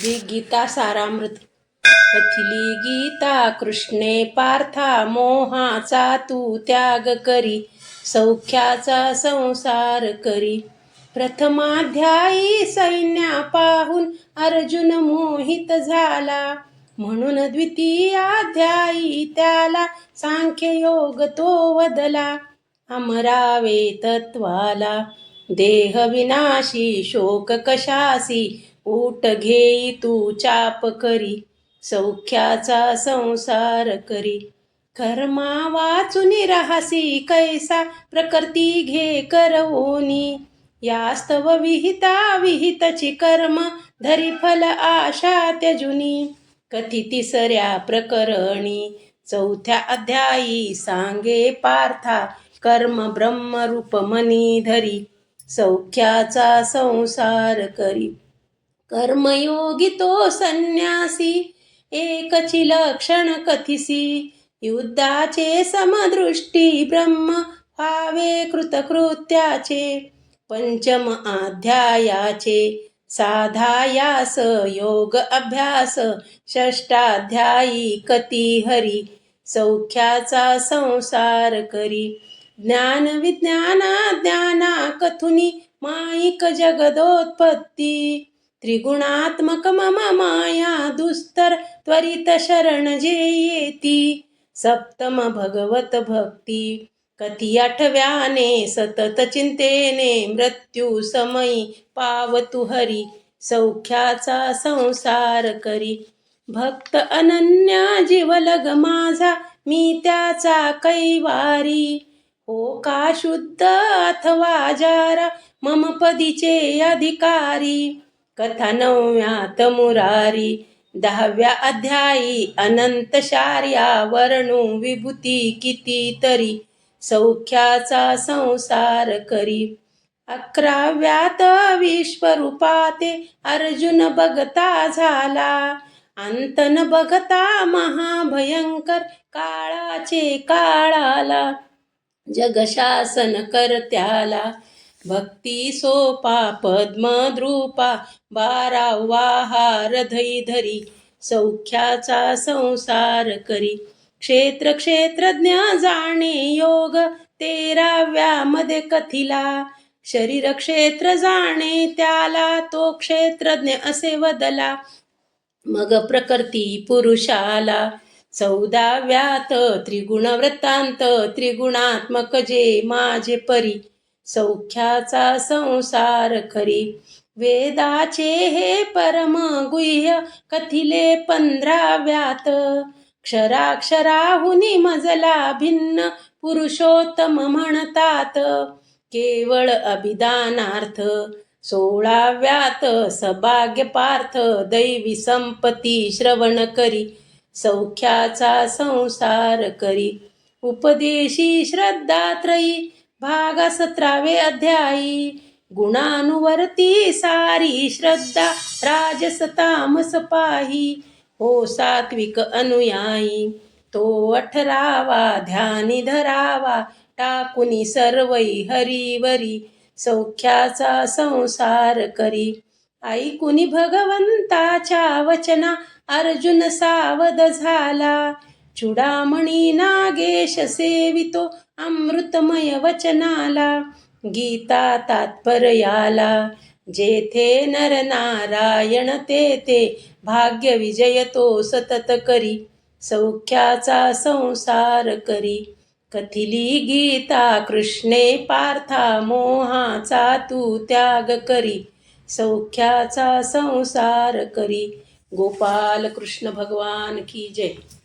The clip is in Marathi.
श्री गीता सारामृत। कथिली गीता कृष्णे पार्था मोहाचा तू त्याग करी सौख्याचा संसार करी। प्रथमाध्यायी सैन्या पाहून अर्जुन मोहित झाला। म्हणून द्वितीयाध्यायी त्याला सांख्ययोग तो वदला। अमरावे तत्वाला देह विनाशी शोक कशासी ऊट घेई तू चाप करी सौख्याचा संसार करी. कर्मा वाचून राहसी कैसा प्रकृती घे करवोनी. यास्तव विहिता विहितची कर्म धरी फल आशा त्यजुनी. कथी तिसऱ्या प्रकरणी चौथ्या अध्यायी सांगे पार्था कर्म ब्रह्मरूप मनी धरी. सौख्याचा संसार करी. कर्मयोगी तो संन्यासी एकची लक्षण कथिसी। युद्धाचे समदृष्टी ब्रह्म भावे कृतकृत्याचे। पंचम अध्यायाचे साधायास योग अभ्यास। षष्टाध्यायी कती हरी सौख्याचा संसार करी। ज्ञान विज्ञाना ज्ञाना कथुनी माईक जगदोत्पत्ती। त्रिगुणात्मक मम माया दुस्तर त्वरित शरण जे येती. सप्तम भगवत भक्ती कथी आठव्याने सतत चिंतेने मृत्यू समयी पावतु हरी सौख्याचा संसार करी. भक्त अनन्या जीवलग माझा मी त्याचा कैवारी. हो का शुद्ध अथवा जारा मम पदीचे अधिकारी. कथा नवव्यात मुरारी दहाव्या अध्यायी अनंत शार्या वर्णू विभूती किती तरी सौख्याचा संसार करी. अकराव्यात विश्वरूपाते अर्जुन बघता झाला अंत न बघता महाभयंकर काळाचे काळाला जगशासन करत्याला भक्ती सोपा पद्मद्रुपा बारावा हृदय धरी सौख्याचा संसार करी. क्षेत्र क्षेत्रज्ञ जाणे योग तेराव्यामध्ये कथिला. शरीर क्षेत्र जाणे त्याला तो क्षेत्रज्ञ असे वदला. मग प्रकृती पुरुषाला. चौदाव्यात त्रिगुण वृत्तांत त्रिगुणात्मक जे माझे परी. सौख्याचा संसार खरी वेदाचे हे परम गुह्य कथिले पंधराव्यात. क्षराक्षराहुनी मजला भिन्न पुरुषोत्तम म्हणतात. केवळ अभिदानार्थ सोळाव्यात सभाग्य पार्थ दैवी संपती श्रवण करी. सौख्याचा संसार करी. उपदेशी श्रद्धात्रयी भाग सतरावे अध्यायी. गुणानुवर्ती सारी श्रद्धा राजस तामस पाही हो सात्विक अनुयायी तो अठरावा ध्यानी धरावा. टाकुनी सर्वई हरिवरी सौख्याचा संसार करी. ऐकुनी भगवंताच्या वचना अर्जुन सावध झाला. चुडामणी नागेश सेवितो अमृतमय वचनाला गीता तात्पर्याला. जेथे नर नारायण तेथे भाग्य विजय तो सतत करी सौख्याचा संसार करी. कथिली गीता कृष्णे पार्था मोहाचा तू त्याग करी सौख्याचा संसार करी. गोपाल कृष्ण भगवान की जय.